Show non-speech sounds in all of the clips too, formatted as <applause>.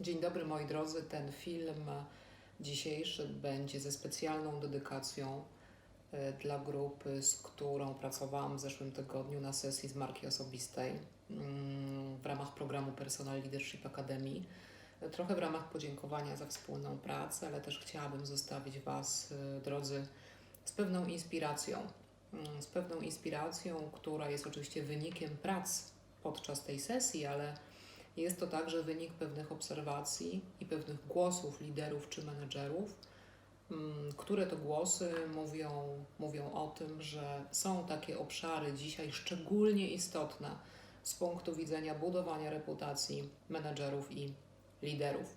Dzień dobry moi drodzy. Ten film dzisiejszy będzie ze specjalną dedykacją e, dla grupy, z którą pracowałam w zeszłym tygodniu na sesji z marki osobistej mm, w ramach programu Personal Leadership Academy. Trochę w ramach podziękowania za wspólną pracę, ale też chciałabym zostawić Was, e, drodzy, z pewną inspiracją. Mm, Z pewną inspiracją, która jest oczywiście wynikiem prac podczas tej sesji, ale jest to także wynik pewnych obserwacji i pewnych głosów liderów czy menedżerów, mm, które to głosy mówią, mówią o tym, że są takie obszary dzisiaj szczególnie istotne z punktu widzenia budowania reputacji menedżerów i liderów.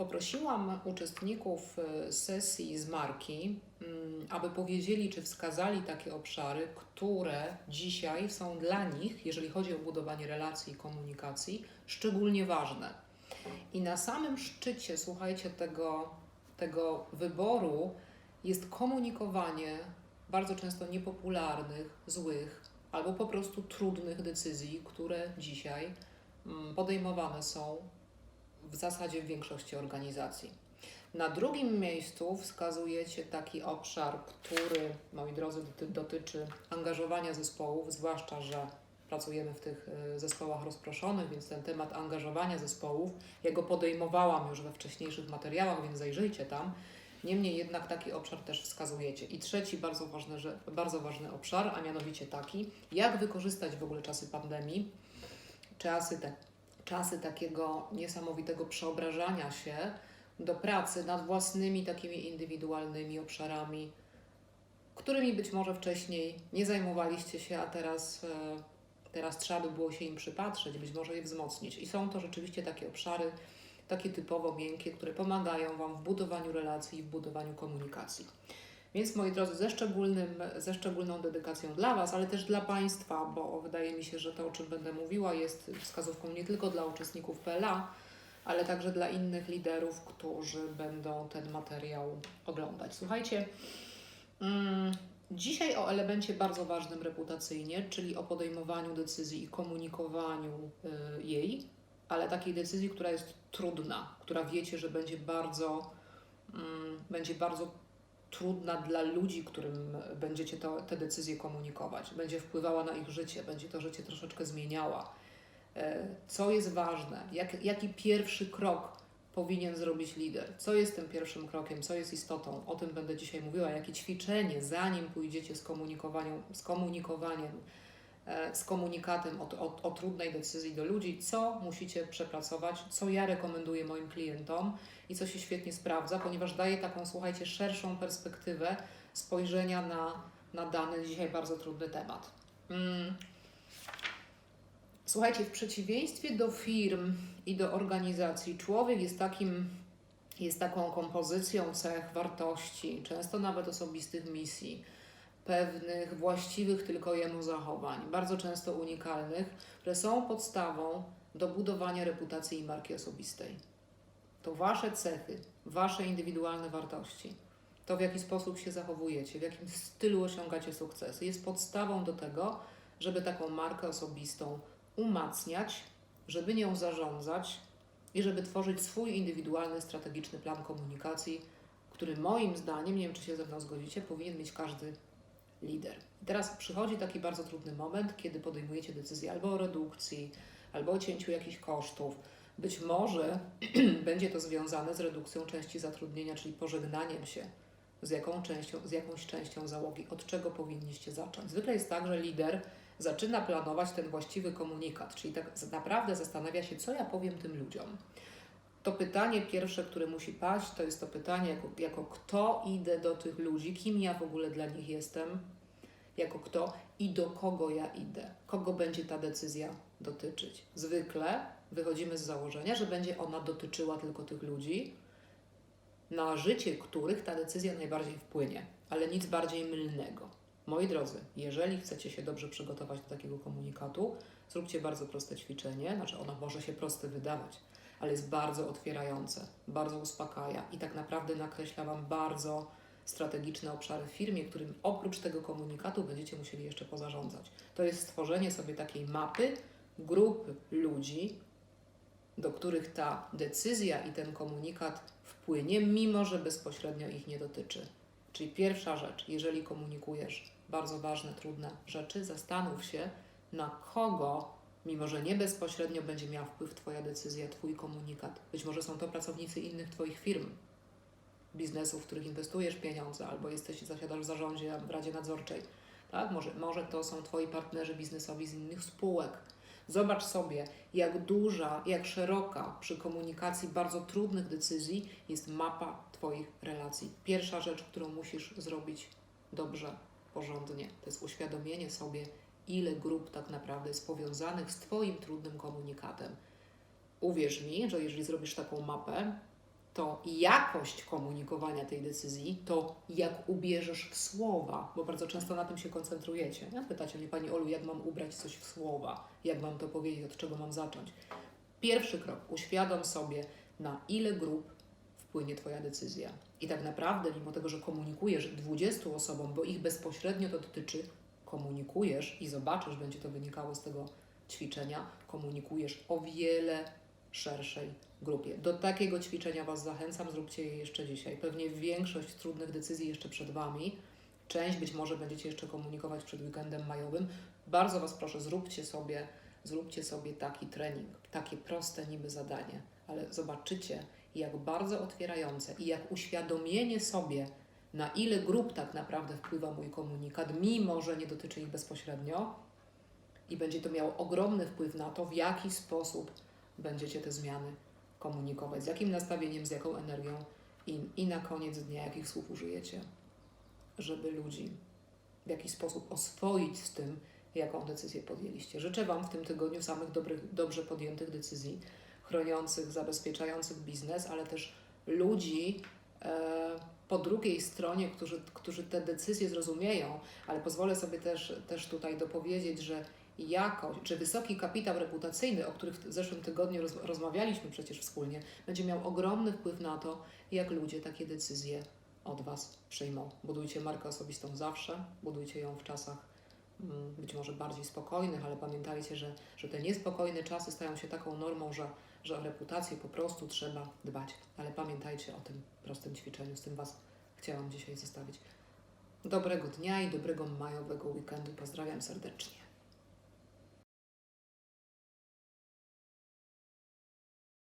Poprosiłam uczestników y, sesji z marki, mm, aby powiedzieli, czy wskazali takie obszary, które dzisiaj są dla nich, jeżeli chodzi o budowanie relacji i komunikacji, szczególnie ważne. I na samym szczycie, słuchajcie, tego, tego wyboru jest komunikowanie bardzo często niepopularnych, złych albo po prostu trudnych decyzji, które dzisiaj mm, podejmowane są w zasadzie w większości organizacji. Na drugim miejscu wskazujecie taki obszar, który, moi drodzy, doty- dotyczy angażowania zespołów, zwłaszcza, że pracujemy w tych y, zespołach rozproszonych, więc ten temat angażowania zespołów, ja go podejmowałam już we wcześniejszych materiałach, więc zajrzyjcie tam. Niemniej jednak taki obszar też wskazujecie. I trzeci bardzo ważny, bardzo ważny obszar, a mianowicie taki, jak wykorzystać w ogóle czasy pandemii, czasy, te, czasy takiego niesamowitego przeobrażania się do pracy nad własnymi takimi indywidualnymi obszarami, którymi być może wcześniej nie zajmowaliście się, a teraz, e, teraz trzeba by było się im przypatrzeć, być może je wzmocnić. I są to rzeczywiście takie obszary, takie typowo miękkie, które pomagają Wam w budowaniu relacji i w budowaniu komunikacji. Więc moi drodzy, ze, szczególnym, ze szczególną dedykacją dla Was, ale też dla Państwa, bo wydaje mi się, że to, o czym będę mówiła, jest wskazówką nie tylko dla uczestników PLA, ale także dla innych liderów, którzy będą ten materiał oglądać. Słuchajcie, mm, dzisiaj o elemencie bardzo ważnym reputacyjnie, czyli o podejmowaniu decyzji i komunikowaniu y, jej, ale takiej decyzji, która jest trudna, która wiecie, że będzie bardzo, mm, będzie bardzo trudna dla ludzi, którym będziecie to, te decyzje komunikować. Będzie wpływała na ich życie, będzie to życie troszeczkę zmieniała. E, Co jest ważne? Jak, jaki pierwszy krok powinien zrobić lider? Co jest tym pierwszym krokiem? Co jest istotą? O tym będę dzisiaj mówiła. Jakie ćwiczenie, zanim pójdziecie z komunikowaniem, z komunikowaniem, z komunikatem o, o, o trudnej decyzji do ludzi, co musicie przepracować, co ja rekomenduję moim klientom i co się świetnie sprawdza, ponieważ daje taką, słuchajcie, szerszą perspektywę spojrzenia na, na dany dzisiaj bardzo trudny temat. Mm. Słuchajcie, w przeciwieństwie do firm i do organizacji, człowiek jest takim, jest taką kompozycją cech, wartości, często nawet osobistych misji, pewnych właściwych tylko jemu zachowań, bardzo często unikalnych, które są podstawą do budowania reputacji i marki osobistej. To wasze cechy, wasze indywidualne wartości, to w jaki sposób się zachowujecie, w jakim stylu osiągacie sukcesy, jest podstawą do tego, żeby taką markę osobistą umacniać, żeby nią zarządzać i żeby tworzyć swój indywidualny, strategiczny plan komunikacji, który moim zdaniem, nie wiem czy się ze mną zgodzicie, powinien mieć każdy lider. I teraz przychodzi taki bardzo trudny moment, kiedy podejmujecie decyzję albo o redukcji, albo o cięciu jakichś kosztów. Być może <clears throat> będzie to związane z redukcją części zatrudnienia, czyli pożegnaniem się z, jaką częścią, z jakąś częścią załogi. Od czego powinniście zacząć? Zwykle jest tak, że lider zaczyna planować ten właściwy komunikat, czyli tak naprawdę zastanawia się, co ja powiem tym ludziom. To pytanie pierwsze, które musi paść, to jest to pytanie, jako, jako kto idę do tych ludzi, kim ja w ogóle dla nich jestem, jako kto i do kogo ja idę, kogo będzie ta decyzja dotyczyć. Zwykle wychodzimy z założenia, że będzie ona dotyczyła tylko tych ludzi, na życie których ta decyzja najbardziej wpłynie, ale nic bardziej mylnego. Moi drodzy, jeżeli chcecie się dobrze przygotować do takiego komunikatu, zróbcie bardzo proste ćwiczenie, znaczy ono może się proste wydawać, ale jest bardzo otwierające, bardzo uspokaja i tak naprawdę nakreśla Wam bardzo strategiczne obszary w firmie, którym oprócz tego komunikatu będziecie musieli jeszcze pozarządzać. To jest stworzenie sobie takiej mapy grupy ludzi, do których ta decyzja i ten komunikat wpłynie, mimo że bezpośrednio ich nie dotyczy. Czyli pierwsza rzecz, jeżeli komunikujesz bardzo ważne, trudne rzeczy, zastanów się, na kogo, mimo że nie bezpośrednio będzie miał wpływ Twoja decyzja, Twój komunikat. Być może są to pracownicy innych Twoich firm, biznesów, w których inwestujesz pieniądze, albo jesteś, zasiadasz w zarządzie, w radzie nadzorczej. Tak? Może, może to są Twoi partnerzy biznesowi z innych spółek. Zobacz sobie, jak duża, jak szeroka przy komunikacji bardzo trudnych decyzji jest mapa Twoich relacji. Pierwsza rzecz, którą musisz zrobić dobrze, porządnie, to jest uświadomienie sobie, ile grup tak naprawdę jest powiązanych z Twoim trudnym komunikatem. Uwierz mi, że jeżeli zrobisz taką mapę, to jakość komunikowania tej decyzji, to jak ubierzesz w słowa, bo bardzo często na tym się koncentrujecie. Pytacie mnie, Pani Olu, jak mam ubrać coś w słowa, jak mam to powiedzieć, od czego mam zacząć. Pierwszy krok, uświadom sobie, na ile grup wpłynie Twoja decyzja. I tak naprawdę, mimo tego, że komunikujesz 20 osobom, bo ich bezpośrednio to dotyczy, komunikujesz i zobaczysz, będzie to wynikało z tego ćwiczenia, komunikujesz o wiele szerszej grupie. Do takiego ćwiczenia Was zachęcam, zróbcie je jeszcze dzisiaj. Pewnie większość trudnych decyzji jeszcze przed Wami. Część być może będziecie jeszcze komunikować przed weekendem majowym. Bardzo Was proszę, zróbcie sobie, zróbcie sobie taki trening, takie proste niby zadanie, ale zobaczycie, jak bardzo otwierające i jak uświadomienie sobie, na ile grup tak naprawdę wpływa mój komunikat, mimo że nie dotyczy ich bezpośrednio, i będzie to miało ogromny wpływ na to, w jaki sposób będziecie te zmiany komunikować, z jakim nastawieniem, z jaką energią i, i na koniec dnia, jakich słów użyjecie, żeby ludzi w jakiś sposób oswoić z tym, jaką decyzję podjęliście. Życzę Wam w tym tygodniu samych dobrych, dobrze podjętych decyzji, chroniących, zabezpieczających biznes, ale też ludzi po drugiej stronie, którzy, którzy te decyzje zrozumieją, ale pozwolę sobie też, też tutaj dopowiedzieć, że jakość, czy wysoki kapitał reputacyjny, o których w zeszłym tygodniu roz, rozmawialiśmy przecież wspólnie, będzie miał ogromny wpływ na to, jak ludzie takie decyzje od Was przyjmą. Budujcie markę osobistą zawsze, budujcie ją w czasach mm, być może bardziej spokojnych, ale pamiętajcie, że, że te niespokojne czasy stają się taką normą, że, że o reputację po prostu trzeba dbać. Ale pamiętajcie o tym prostym ćwiczeniu, z tym Was chciałam dzisiaj zostawić. Dobrego dnia i dobrego majowego weekendu. Pozdrawiam serdecznie.